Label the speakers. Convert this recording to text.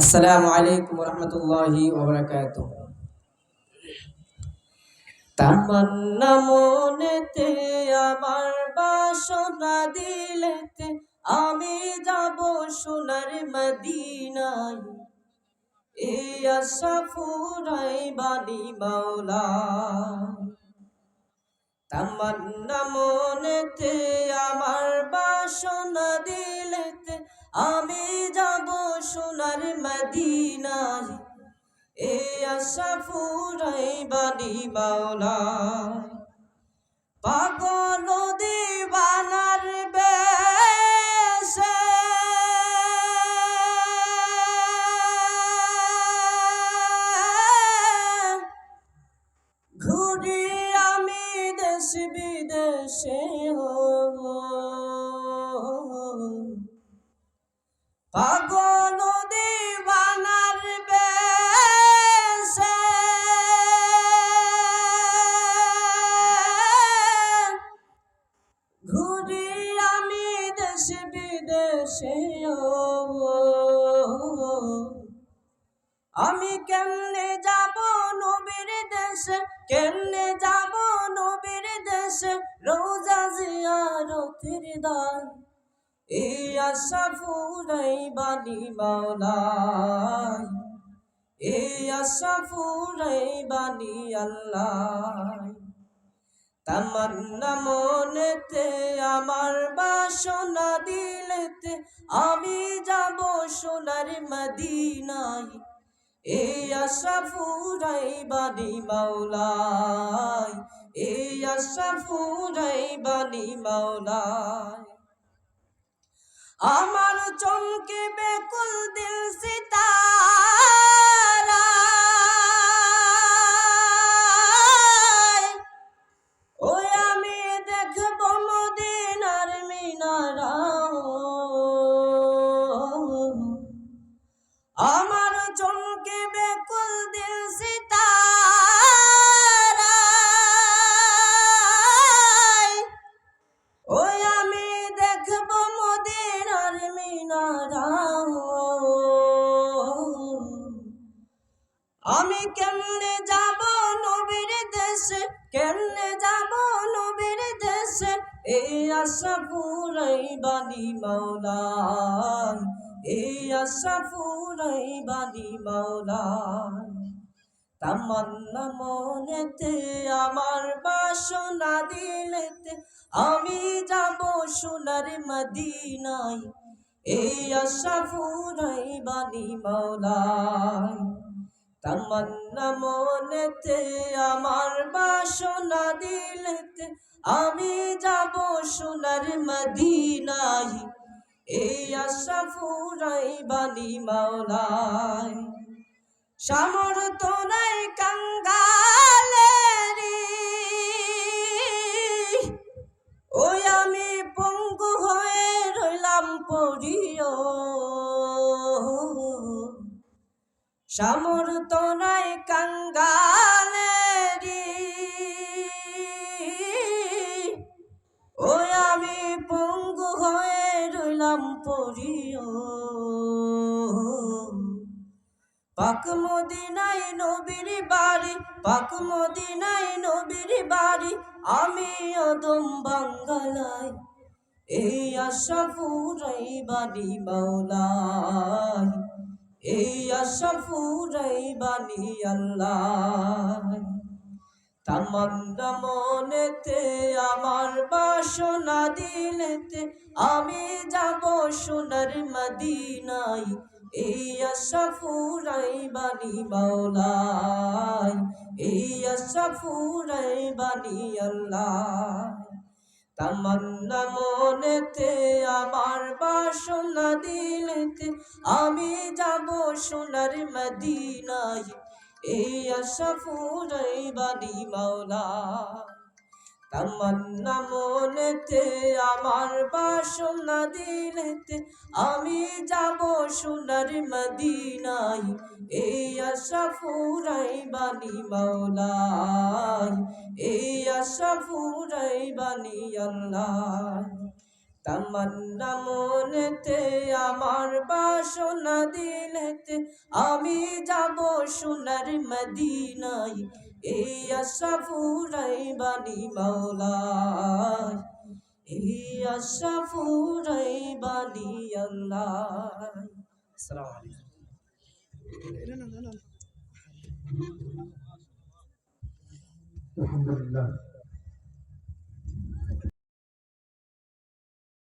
Speaker 1: আসসালামু আলাইকুম রহমতুল্লাহি মনেতে, আমার বাসনা দিলেতে, আমি যাব সোনার মদিনায়। এই আশা ফুরাই মাওলা। তামান্না মনেতে, আমার বাসনা মদিনায় এ আশা ফুরাই মাওলা পাগল দিবানার বেশে। ঘুরি আমি দেশ বিদেশে পাগল বিদেশে আমি কেমনে যাব নবীর দেশে? কেমনে যাব নবীর দেশে? রোজা জিয়ারতের দান। এই আশা ফুরাই বাণী মাওলাই এই আশা ফুরাই বাণী আল্লাহ তামান্না মনেতে আমার বাসনা দিলেতে, আমি যাব সোনার মদিনায়। এই আশা বাণী মাওলাই এই আশা বাণী মাওলাই আমার চমকে বেকুল দিল সিতারা আমি কেমনে যাব নবীর দেশে? কেমনে যাব নবীর দেশে? এই আশা ফুরাই বাণী মাওলা। এই আশা ফুরাই বাণী মাওলা। তামান্না মনেতে, আমার বাসনা দিলেতে, আমি যাব সোনার মদিনায়। এই আশা ফুরাই বাণী মাওলায় তামান্না মনেতে আমার বাসনা দিলেতে, আমি যাব সোনার মদিনায়। এই আশা ফুরাই বাণী মাওলায়। সামর্থ নাই কাঙ্গালেরি। ওই আমি পঙ্গু হয়ে রইলাম পড়িও সামর্থ নাই কাঙ্গালেরি। ওই আমি পঙ্গু হয়ে রইলাম পড়িও পাক মদিনাই নবীর বাড়ি, পাক মদিনাই নবীর বাড়ি, আমি অদম বাঙ্গালাই। এই আশা ফুরাই বাণী মাওলাই। এই আশা ফুরাই বাণী আল্লাহ। তামান্না মনেতে, আমার বাসনা দিলেতে আমি যাব সোনার মদিনায়। এই আশা ফুরাই বাণী মাওলাই এই আশা ফুরাই বাণী আল্লাহ। তামান্না মনেতে আমার বাসনা দিলেতে আমি যাব সোনার মদিনায়। এই আশা ফুরাই বাণী মাওলা। তামান্না মনেতে, আমার বাসনা দিলেতে আমি যাব সোনার মদিনায়। এই আশা ফুরাই বাণী মাওলাই এই আশা ফুরাই বাণী আল্লাহ। তামান্না মনেতে, আমার বাসনা দিলেতে আমি যাব সোনার মদিনায়। এই আশা ফুরাই বানি মাওলায় এই আশা
Speaker 2: আলহামদুলিল্লাহ।